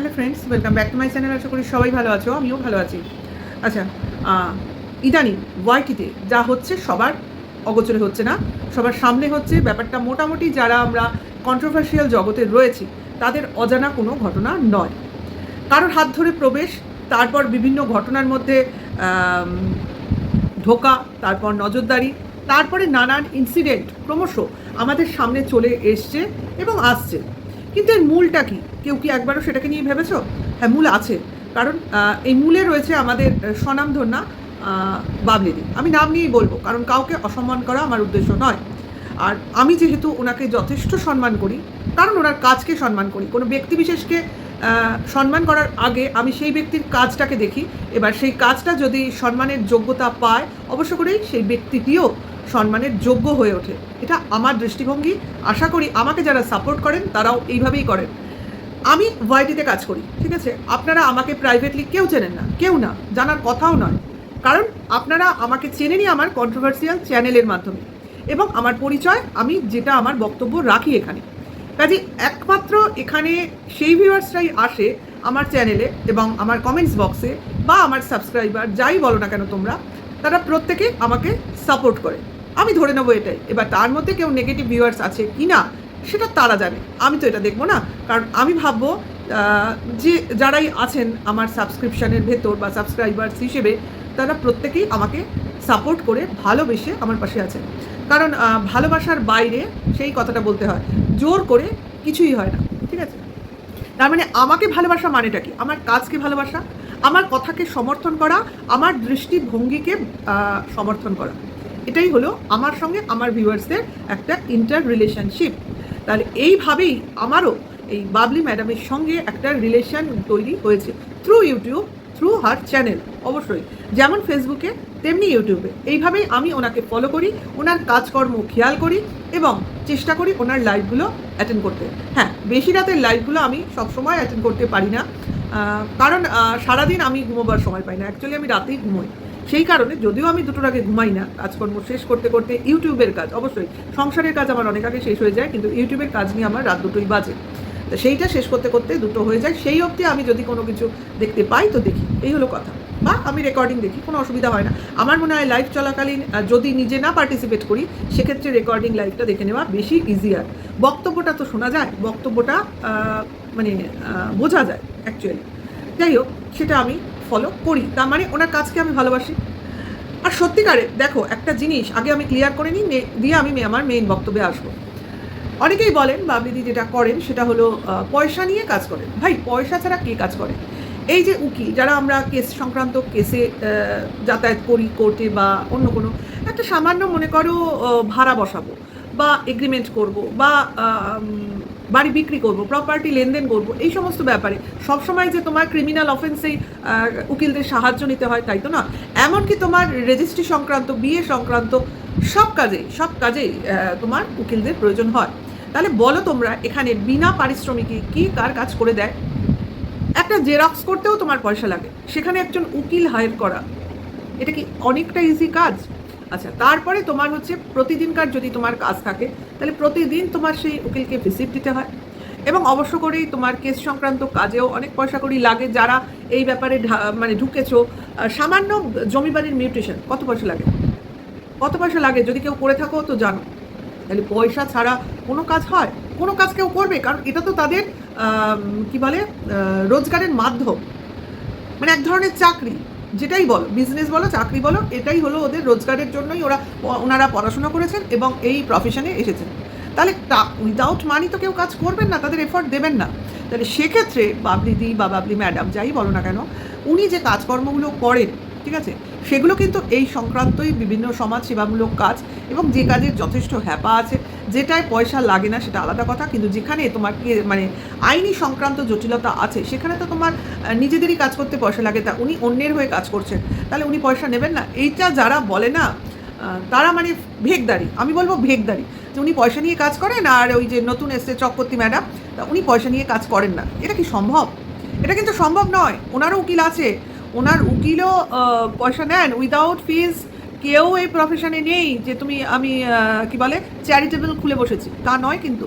Hello friends, welcome back to my channel, আশা করি সবাই ভালো আছো, আমিও ভালো আছি। আচ্ছা ইদানিং ওয়াইটিতে যা হচ্ছে সবার অগোচরে হচ্ছে না, সবার সামনে হচ্ছে ব্যাপারটা মোটামুটি যারা আমরা কন্ট্রোভার্সিয়াল জগতে রয়েছি, তাদের অজানা কোনো ঘটনা নয়। কারোর হাত ধরে প্রবেশ, তারপর বিভিন্ন ঘটনার মধ্যে ঢোকা তারপর নজরদারি, তারপরে নানান ইনসিডেন্ট ক্রমশ আমাদের সামনে চলে এসছে এবং আসছে। কিন্তু এর মূলটা কি? কেউ কি একবারও সেটাকে নিয়ে ভেবেছো? হ্যাঁ মূল আছে। কারণ এই মূলে রয়েছে আমাদের স্বনামধন্যা বাবলিদি আমি নাম নিয়েই বলব, কারণ কাউকে অসম্মান করা আমার উদ্দেশ্য নয়। আর আমি যেহেতু ওনাকে যথেষ্ট সম্মান করি, কারণ ওনার কাজকে সম্মান করি। কোনো ব্যক্তি বিশেষকে সম্মান করার আগে আমি সেই ব্যক্তির কাজটাকে দেখি। এবার সেই কাজটা যদি সম্মানের যোগ্যতা পায়, অবশ্য করেই সেই ব্যক্তিটিও সম্মানের যোগ্য হয়ে ওঠে। এটা আমার দৃষ্টিভঙ্গি। আশা করি আমাকে যারা সাপোর্ট করেন, তারাও এইভাবেই করেন। আমি ওয়াইটিতে কাজ করি, ঠিক আছে? আপনারা আমাকে প্রাইভেটলি কেউ চেনেন না, কেউ না, জানার কথাও নয়। কারণ আপনারা আমাকে চেনেনই আমার কন্ট্রোভার্সিয়াল চ্যানেলের মাধ্যমে। এবং আমার পরিচয়, আমি যেটা আমার বক্তব্য রাখি এখানে। কাজে একমাত্র এখানে সেই ভিউয়ার্সরাই আসে আমার চ্যানেলে এবং আমার কমেন্টস বক্সে বা আমার সাবস্ক্রাইবার যাই বলো না কেন তোমরা, তারা প্রত্যেকে আমাকে সাপোর্ট করে। আমি ধরে নেব এটাই। এবার তার মধ্যে কেউ নেগেটিভ ভিউয়ার্স আছে কি না সেটা তারা জানে। আমি তো এটা দেখব না। কারণ আমি ভাববো যে যারাই আছেন আমার সাবস্ক্রিপশানের ভেতর বা সাবস্ক্রাইবার্স হিসেবে, তারা প্রত্যেকেই আমাকে সাপোর্ট করে ভালোবেসে আমার পাশে আছেন। কারণ ভালোবাসার বাইরে সেই কথাটা বলতে হয়, জোর করে কিছুই হয় না, ঠিক আছে? তার মানে আমাকে ভালোবাসা মানেটা কি? আমার কাজকে ভালোবাসা, আমার কথাকে সমর্থন করা, আমার দৃষ্টিভঙ্গিকে সমর্থন করা। এটাই হলো আমার সঙ্গে আমার ভিউয়ার্সদের একটা ইন্টার রিলেশনশিপ তাহলে এইভাবেই আমারও এই বাবলি ম্যাডামের সঙ্গে একটা রিলেশন তৈরি হয়েছে through YouTube through her channel অবশ্যই। যেমন ফেসবুকে তেমনি ইউটিউবে এইভাবেই আমি ওনাকে ফলো করি, ওনার কাজকর্ম খেয়াল করি এবং চেষ্টা করি ওনার লাইভগুলো অ্যাটেন্ড করতে। হ্যাঁ বেশি রাতের লাইভগুলো আমি সবসময় অ্যাটেন্ড করতে পারি না। কারণ সারাদিন আমি ঘুমোবার সময় পাই না। অ্যাকচুয়ালি আমি রাতেই ঘুমোই। সেই কারণে যদিও আমি দুটোর আগে ঘুমাই না, কাজকর্ম শেষ করতে করতে ইউটিউবের কাজ, অবশ্যই সংসারের কাজ আমার অনেক আগে শেষ হয়ে যায়, কিন্তু ইউটিউবের কাজ নিয়ে আমার রাত দুটোই বাজে। তো সেইটা শেষ করতে করতে দুটো হয়ে যায়, সেই অবধি আমি যদি কোনো কিছু দেখতে পাই তো দেখি, এই হলো কথা। বা আমি রেকর্ডিং দেখি, কোনো অসুবিধা হয় না। আমার মনে হয় লাইভ চলাকালীন যদি নিজে না পার্টিসিপেট করি, সেক্ষেত্রে রেকর্ডিং লাইভটা দেখে নেওয়া বেশি ইজিয়ার বক্তব্যটা তো শোনা যায়, বক্তব্যটা মানে বোঝা যায় অ্যাকচুয়ালি যাই হোক, সেটা আমি ফলো করি, তার মানে ওনার কাজকে আমি ভালোবাসি। আর সত্যিকারে, দেখো, একটা জিনিস, আগে আমি ক্লিয়ার করে নিই দিয়ে আমি আমার মেইন বক্তব্যে আসব। অনেকেই বলেন বাবলিদি যেটা করেন, সেটা হলো পয়সা নিয়ে কাজ করেন। ভাই, পয়সা ছাড়া কে কাজ করে? এই যে উকিল যারা আমরা কেস সংক্রান্ত কেসে যাতায়াত করি কোর্টে বা অন্য কোনো, একটা সামান্য মনে করো ভাড়া বসাবো বা এগ্রিমেন্ট করব বা বাড়ি বিক্রি করব প্রপার্টি লেনদেন করব, এই সমস্ত ব্যাপারে। সবসময় যে তোমার ক্রিমিনাল অফেন্সেই উকিলদের সাহায্য নিতে হয়, তাই তো না? এমনকি তোমার রেজিস্ট্রি সংক্রান্ত, বিয়ে সংক্রান্ত, সব কাজে, সব কাজেই তোমার উকিলদের প্রয়োজন হয়। তাহলে বলো তোমরা, এখানে বিনা পারিশ্রমিকে কি কার কাজ করে দেয়? একটা জেরক্স করতেও তোমার পয়সা লাগে। সেখানে একজন উকিল হায়ার করা। এটা কি অনেকটা ইজি কাজ? আচ্ছা তারপরে তোমার হচ্ছে প্রতিদিনকার যদি তোমার কাজ থাকে, তাহলে প্রতিদিন তোমার সেই উকিলকে ভিজিট দিতে হয়। এবং অবশ্য করেই তোমার কেস সংক্রান্ত কাজেও অনেক পয়সা করি লাগে যারা এই ব্যাপারে মানে ঢুকেছো। সামান্য জমি বাড়ির মিউটেশন কত পয়সা লাগে? কত পয়সা লাগে? যদি কেউ করে থাকো তো জানো। তাহলে পয়সা ছাড়া কোনো কাজ হয়? কোনো কাজ কেউ করবে? কারণ এটা তো তাদের কি বলে রোজগারের মাধ্যম। মানে এক ধরনের চাকরি। যেটাই বলো বিজনেস বলো, চাকরি বলো, এটাই হলো ওদের রোজগারের জন্যই ওরা, ওনারা পড়াশোনা করেছেন এবং এই প্রফেশনে এসেছেন। তাহলে উইদাউট মানি তো কেউ কাজ করবেন না, তাদের এফোর্ট দেবেন না। তাহলে সেক্ষেত্রে বাবলি বাবলিদি বা বাবলি ম্যাডাম যাই বলো না কেন, উনি যে কাজকর্মগুলো করেন, ঠিক আছে, সেগুলো কিন্তু এই সংক্রান্তই বিভিন্ন সমাজ সেবামূলক কাজ এবং যে কাজের যথেষ্ট হ্যাপা আছে যেটায় পয়সা লাগে না সেটা আলাদা কথা, কিন্তু যেখানে তোমার মানে আইনি সংক্রান্ত জটিলতা আছে, সেখানে তো তোমার নিজেদেরই কাজ করতে পয়সা লাগে, তা উনি অন্যের হয়ে কাজ করছেন। তাহলে উনি পয়সা নেবেন না। এইটা যারা বলে না তারা মানে ভেগদারি। আমি বলব ভেগদারি। যে উনি পয়সা নিয়ে কাজ করেন, আর ওই যে নতুন এসছে চক্রবর্তী ম্যাডাম, তা উনি পয়সা নিয়ে কাজ করেন না। এটা কি সম্ভব? এটা কিন্তু সম্ভব নয়। ওনারও উকিল আছে। ওনার উকিলও পয়সা নেন উইদাউট ফিজ কেউ এই প্রফেশনে নেই যে তুমি, আমি কি বলে চ্যারিটেবল খুলে বসেছি। তা নয় কিন্তু।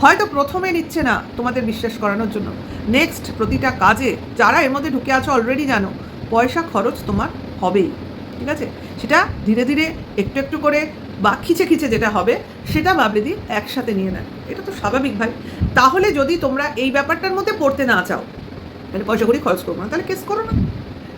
হয়তো প্রথমে নিচ্ছে না তোমাদের বিশ্বাস করানোর জন্য। নেক্সট প্রতিটা কাজে যারা এর মধ্যে ঢুকে আছো অলরেডি জানো, পয়সা খরচ তোমার হবেই। ঠিক আছে? সেটা ধীরে ধীরে একটু একটু করে বা খিচে খিচে যেটা হবে, সেটা বাবলিদি একসাথে নিয়ে নেন এটা তো স্বাভাবিক ভাই। তাহলে যদি তোমরা এই ব্যাপারটার মধ্যে পড়তে না চাও, তাহলে পয়সা করি খরচ করব না। তাহলে কেস করো না।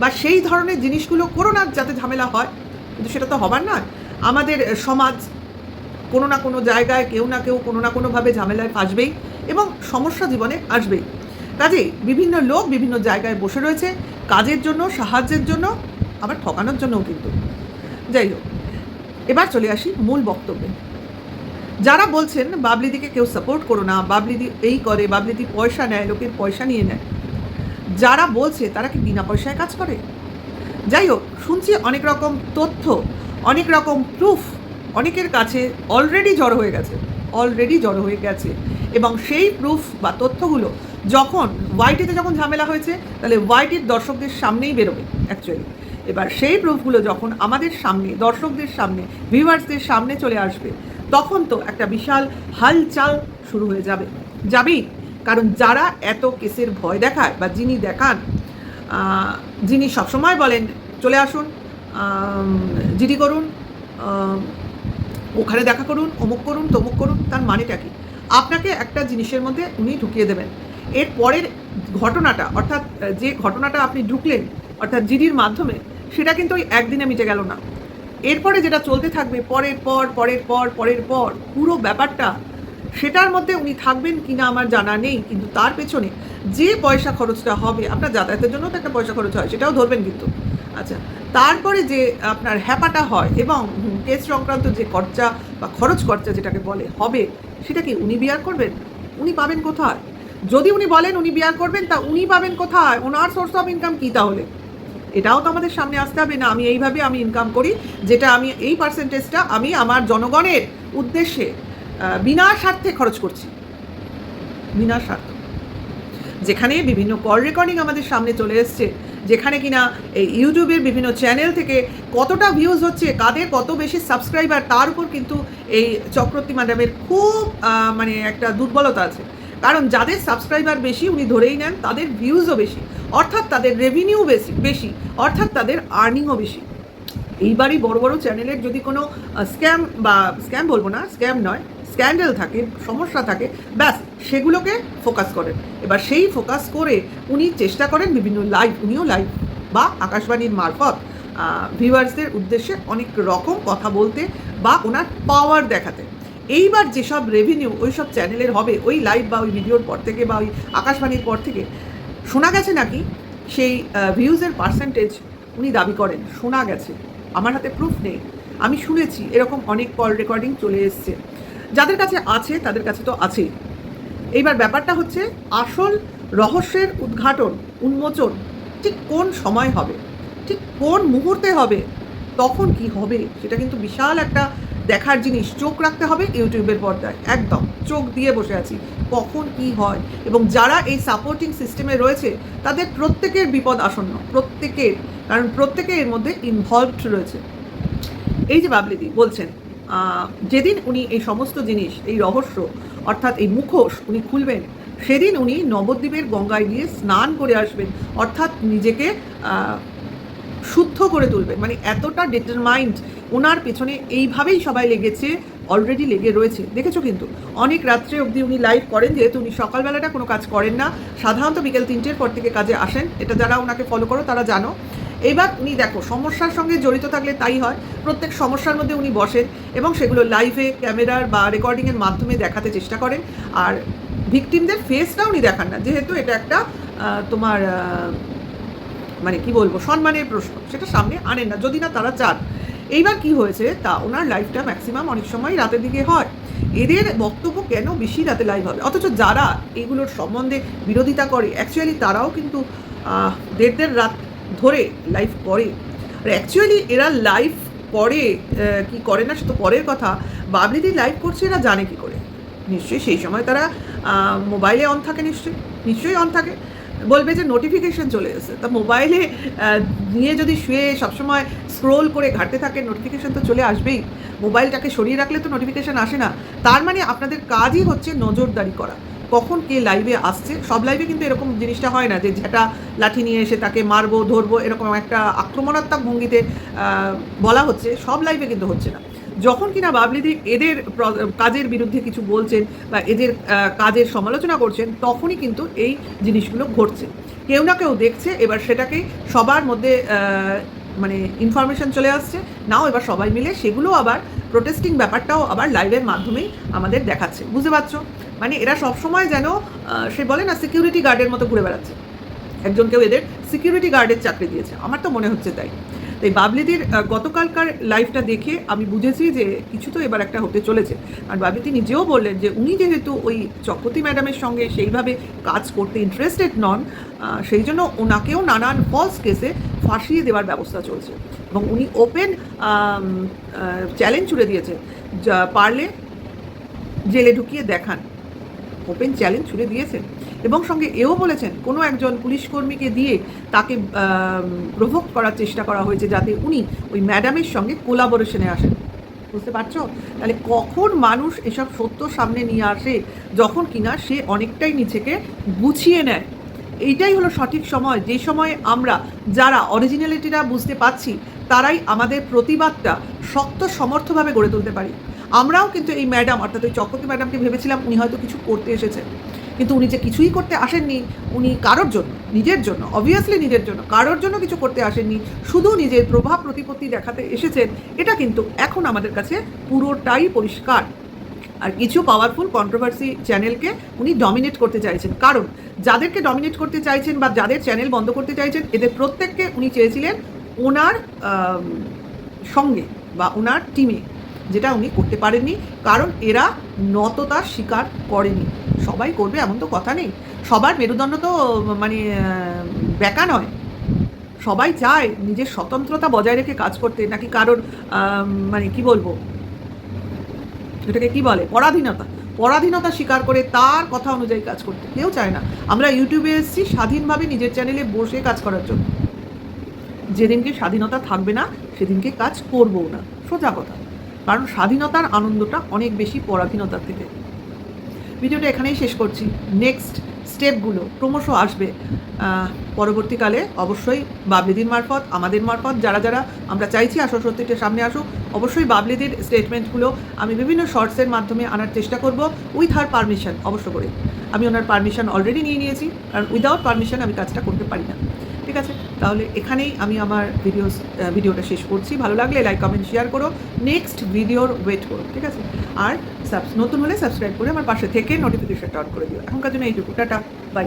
বা সেই ধরনের জিনিসগুলো করো না যাতে ঝামেলা হয়। কিন্তু সেটা তো হবার নয়। আমাদের সমাজ কোনো না কোনো জায়গায় কেউ না কেউ কোনো না কোনোভাবে ঝামেলায় ফাঁসবেই এবং সমস্যা জীবনে আসবেই। কাজেই বিভিন্ন লোক বিভিন্ন জায়গায় বসে রয়েছে, কাজের জন্য, সাহায্যের জন্য, আবার ঠকানোর জন্যও কিন্তু। যাই হোক, এবার চলে আসি মূল বক্তব্যে। যারা বলছেন, বাবলিদিকে কেউ সাপোর্ট করো না, বাবলিদি এই করে, বাবলিদি পয়সা নেয়, লোকের পয়সা নিয়ে নেয়। যারা বলছে, তারা কি বিনা পয়সায় কাজ করে? যাই হোক শুনছি অনেক রকম তথ্য, অনেক রকম প্রুফ অনেকের কাছে অলরেডি জড়ো হয়ে গেছে অলরেডি জড়ো হয়ে গেছে। এবং সেই প্রুফ বা তথ্যগুলো যখন ওয়াইটিতে যখন ঝামেলা হয়েছে, তাহলে ওয়াইটির দর্শকদের সামনেই বেরোবে অ্যাকচুয়ালি এবার সেই প্রুফগুলো যখন আমাদের সামনে, দর্শকদের সামনে ভিউয়ার্সদের সামনে চলে আসবে, তখন তো একটা বিশাল হালচাল শুরু হয়ে যাবে। যাবেই, কারণ যারা এত কেসের ভয় দেখায় বা যিনি দেখান যিনি সবসময় বলেন চলে আসুন জিডি করুন ওখানে দেখা করুন, অমুক করুন, তমুক করুন, তার মানেটা কি? আপনাকে একটা জিনিসের মধ্যে উনি ঢুকিয়ে দেবেন। এর পরের ঘটনাটা, অর্থাৎ, যে ঘটনাটা আপনি ঢুকলেন, অর্থাৎ জিডির মাধ্যমে, সেটা কিন্তু ওই একদিনে মিটে গেল না। এরপরে যেটা চলতে থাকবে, পরের পর পরের পর পরের পর, পুরো ব্যাপারটা, সেটার মধ্যে উনি থাকবেন কি না আমার জানা নেই, কিন্তু তার পেছনে যে পয়সা খরচটা হবে, আপনার যাতায়াতের জন্য তো একটা পয়সা খরচ হয়, সেটাও ধরবেন কিন্তু। আচ্ছা তারপরে যে আপনার হ্যাপাটা হয় এবং কেস সংক্রান্ত যে খরচা বা খরচ খরচা যেটাকে বলে হবে, সেটা কি উনি বিয়ার করবেন? উনি পাবেন কোথায়? যদি উনি বলেন উনি বিয়ার করবেন, তা উনি পাবেন কোথায়? ওনার সোর্স অফ ইনকাম কী তাহলে? এটাও তো আমাদের সামনে আসতে হবে। না, আমি এইভাবে আমি ইনকাম করি, যেটা আমি এই পার্সেন্টেজটা আমি আমার জনগণের উদ্দেশ্যে বিনা স্বার্থে খরচ করছি। বিনা স্বার্থ। যেখানে বিভিন্ন কল রেকর্ডিং আমাদের সামনে চলে এসছে। যেখানে কিনা এই ইউটিউবের বিভিন্ন চ্যানেল থেকে কতটা ভিউজ হচ্ছে, কাদের কত বেশি সাবস্ক্রাইবার তার উপর কিন্তু এই চক্রবর্তী ম্যাডামের খুব মানে একটা দুর্বলতা আছে। কারণ যাদের সাবস্ক্রাইবার বেশি উনি ধরেই নেন, তাদের ভিউজও বেশি। অর্থাৎ তাদের রেভিনিউ বেশি বেশি। অর্থাৎ তাদের আর্নিংও বেশি। এইবারই বড় বড় চ্যানেলের যদি কোনো স্ক্যাম বা স্ক্যাম বলব না স্ক্যাম নয় স্ক্যান্ডেল থাকে, সমস্যা থাকে, ব্যাস। সেগুলোকে ফোকাস করেন। এবার সেই ফোকাস করে উনি চেষ্টা করেন বিভিন্ন লাইভ উনিও লাইভ বা আকাশবাণীর মারফত ভিউয়ার্সদের উদ্দেশ্যে অনেক রকম কথা বলতে বা ওনার পাওয়ার দেখাতে। এইবার যেসব রেভিনিউ ওই সব চ্যানেলের হবে, ওই লাইভ বা ওই ভিডিওর পর থেকে বা ওই আকাশবাণীর পর থেকে, শোনা গেছে নাকি? সেই ভিউজের পার্সেন্টেজ উনি দাবি করেন, শোনা গেছে। আমার হাতে প্রুফ নেই। আমি শুনেছি, এরকম অনেক কল রেকর্ডিং চলে এসছে। যাদের কাছে আছে, তাদের কাছে তো আছেই। এইবার ব্যাপারটা হচ্ছে আসল রহস্যের উদ্ঘাটন, উন্মোচন ঠিক কোন সময় হবে? ঠিক কোন মুহূর্তে হবে? তখন কি হবে? সেটা কিন্তু বিশাল একটা দেখার জিনিস। চোখ রাখতে হবে ইউটিউবের পর্দায়। একদম। চোখ দিয়ে বসে আছি। কখন কি হয়? এবং যারা এই সাপোর্টিং সিস্টেমে রয়েছে, তাদের প্রত্যেকের বিপদ আসন্ন। প্রত্যেকের। কারণ প্রত্যেকে এর মধ্যে ইনভলভড রয়েছে। এই যে বাবলিদি বলছেন যেদিন উনি এই সমস্ত জিনিস, এই রহস্য অর্থাৎ এই মুখোশ উনি খুলবেন। সেদিন উনি নবদ্বীপের গঙ্গায় গিয়ে স্নান করে আসবেন, অর্থাৎ নিজেকে শুদ্ধ করে তুলবেন। মানে এতটা ডিটারমাইন্ড ওনার পেছনে এইভাবেই সবাই লেগেছে অলরেডি লেগে রয়েছে। দেখেছ কিন্তু, অনেক রাত্রে অবধি উনি লাইভ করেন, যেহেতু উনি সকালবেলাটা কোনো কাজ করেন না। সাধারণত বিকেল তিনটের পর থেকে কাজে আসেন। এটা যারা ওনাকে ফলো করো, তারা জানো। এবার উনি দেখো, সমস্যার সঙ্গে জড়িত থাকলে তাই হয়। প্রত্যেক সমস্যার মধ্যে উনি বসেন এবং সেগুলো লাইভে ক্যামেরার বা রেকর্ডিংয়ের মাধ্যমে দেখাতে চেষ্টা করেন। আর ভিকটিমদের ফেসটা উনি দেখান না। যেহেতু এটা একটা তোমার মানে কি বলব, সম্মানের প্রশ্ন। সেটা সামনে আনেন না। যদি না তারা চান। এইবার কি হয়েছে? তা ওনার লাইফটা ম্যাক্সিমাম অনেক সময় রাতের দিকে হয়। এদের বক্তব্য কেন বেশি রাতে লাইভ হবে? অথচ যারা এগুলোর সম্বন্ধে বিরোধিতা করে অ্যাকচুয়ালি তারাও কিন্তু দেড় দেড় রাত ধরে লাইভ করে। আর অ্যাকচুয়ালি এরা লাইভ করে কি করে না সে তো পরের কথা। বাবলিদি লাইভ করছে, এরা জানে কি করে। নিশ্চয়ই সেই সময় তারা মোবাইলে অন থাকে নিশ্চয়ই। নিশ্চয়ই অন থাকে। বলবে যে নোটিফিকেশন চলে এসেছে। তা মোবাইলে নিয়ে যদি শুয়ে সবসময় স্ক্রোল করে ঘাটতে থাকে নোটিফিকেশন তো চলে আসবেই। মোবাইলটাকে সরিয়ে রাখলে তো নোটিফিকেশন আসে না। তার মানে আপনাদের কাজই হচ্ছে নজরদারি করা। কখন কে লাইভে আসছে, সব লাইভে কিন্তু এরকম জিনিসটা হয় না যে যেটা লাঠি নিয়ে এসে তাকে মারবো, ধরবো, এরকম একটা আক্রমণাত্মক ভঙ্গিতে বলা হচ্ছে, সব লাইভে কিন্তু হচ্ছে না। যখন কিনা বাবলিদি এদের কাজের বিরুদ্ধে কিছু বলছেন বা এদের কাজের সমালোচনা করছেন, তখনই কিন্তু এই জিনিসগুলো ঘটছে। কেউ না কেউ দেখছে, এবার সেটাকে সবার মধ্যে মানে ইনফরমেশন চলে আসছে, নাও এবার সবাই মিলে সেগুলো আবার প্রোটেস্টিং ব্যাপারটাও আবার লাইভের মাধ্যমেই আমাদের দেখাচ্ছে। বুঝতে পারছ? মানে এরা সবসময় যেন সে বলে না সিকিউরিটি গার্ডের মতো ঘুরে বেড়াচ্ছে। একজন কেউ এদের সিকিউরিটি গার্ডের চাকরি দিয়েছে। আমার তো মনে হচ্ছে তাই। তাই বাবলিদির গতকালকার লাইফটা দেখে আমি বুঝেছি যে কিছু তো এবার একটা হতে চলেছে। আর বাবলিদি নিজেও বললেন যে উনি যেহেতু ওই চক্রবর্তী ম্যাডামের সঙ্গে সেইভাবে কাজ করতে ইন্টারেস্টেড নন সেই জন্য ওনাকেও নানান ফলস কেসে ফাঁসিয়ে দেওয়ার ব্যবস্থা চলছে। এবং উনি ওপেন চ্যালেঞ্জ ছুড়ে দিয়েছে। পারলে জেলে ঢুকিয়ে দেখান। ওপেন চ্যালেঞ্জ ছুড়ে দিয়েছেন। এবং সঙ্গে এও বলেছেন, কোনো একজন পুলিশ কর্মীকে দিয়ে তাকে প্রভোগ করার চেষ্টা করা হয়েছে যাতে উনি ওই ম্যাডামের সঙ্গে কোলাবোরেশনে আসেন। বুঝতে পারছ? তাহলে কখন মানুষ এসব সত্য সামনে নিয়ে আসে, যখন কিনা সে অনেকটাই নিজেকে গুছিয়ে নেয়। এইটাই হলো সঠিক সময়। যে সময়ে আমরা, যারা অরিজিনালিটিটা বুঝতে পারছি, তারাই আমাদের প্রতিবাদটা শক্ত, সমর্থভাবে গড়ে তুলতে পারি। আমরাও কিন্তু এই ম্যাডাম, অর্থাৎ ওই চক্রবর্তী ম্যাডামকে ভেবেছিলাম উনি হয়তো কিছু করতে এসেছেন কিন্তু উনি যে কিছুই করতে আসেননি, উনি কারোর জন্য, নিজের জন্য অবভিয়াসলি নিজের জন্য, কারোর জন্য কিছু করতে আসেননি, শুধু নিজের প্রভাব প্রতিপত্তি দেখাতে এসেছেন, এটা কিন্তু এখন আমাদের কাছে পুরোটাই পরিষ্কার। আর কিছু পাওয়ারফুল কন্ট্রোভার্সি চ্যানেলকে উনি ডমিনেট করতে চাইছেন। কারণ যাদেরকে ডমিনেট করতে চাইছেন বা যাদের চ্যানেল বন্ধ করতে চাইছেন, এদের প্রত্যেককে উনি চেয়েছিলেন ওনার সঙ্গে বা ওনার টিমে যেটা উনি করতে পারেননি, কারণ এরা নততা স্বীকার করেনি। সবাই করবে এমন তো কথা নেই। সবার মেরুদণ্ড তো মানে বেকা নয়। সবাই চায় নিজের স্বতন্ত্রতা বজায় রেখে কাজ করতে, নাকি কারোর মানে কি বলব? এটাকে কি বলে? পরাধীনতা। পরাধীনতা স্বীকার করে তার কথা অনুযায়ী কাজ করতে। কেউ চায় না। আমরা ইউটিউবে এসেছি স্বাধীনভাবে নিজের চ্যানেলে বসে কাজ করার জন্য। যেদিনকে স্বাধীনতা থাকবে না, সেদিনকে কাজ করব না। সোজা কথা। কারণ স্বাধীনতার আনন্দটা অনেক বেশি পরাধীনতার থেকে ভিডিওটা এখানেই শেষ করছি। নেক্সট স্টেপগুলো ক্রমশ আসবে। পরবর্তীকালে অবশ্যই বাবলিদির মারফত, আমাদের মারফত, যারা যারা আমরা চাইছি আসল সত্যিটা সামনে আসুক, অবশ্যই বাবলিদির স্টেটমেন্টগুলো আমি বিভিন্ন শর্টসের মাধ্যমে আনার চেষ্টা করব উইথ হার পারমিশন অবশ্য করে। আমি ওনার পারমিশন অলরেডি নিয়ে নিয়েছি, কারণ উইদাউট পারমিশন আমি কাজটা করতে পারি না। ঠিক আছে? তাহলে এখানেই আমি আমার ভিডিও ভিডিওটা শেষ করছি। ভালো লাগলে লাইক কমেন্ট শেয়ার করো। নেক্সট ভিডিওর ওয়েট করো, ঠিক আছে? আর সাবস নতুন হলে সাবস্ক্রাইব করে আমার পাশে থেকে নোটিফিকেশনটা অন করে দিও। এখনকার জন্য এইটুকু। Tata bye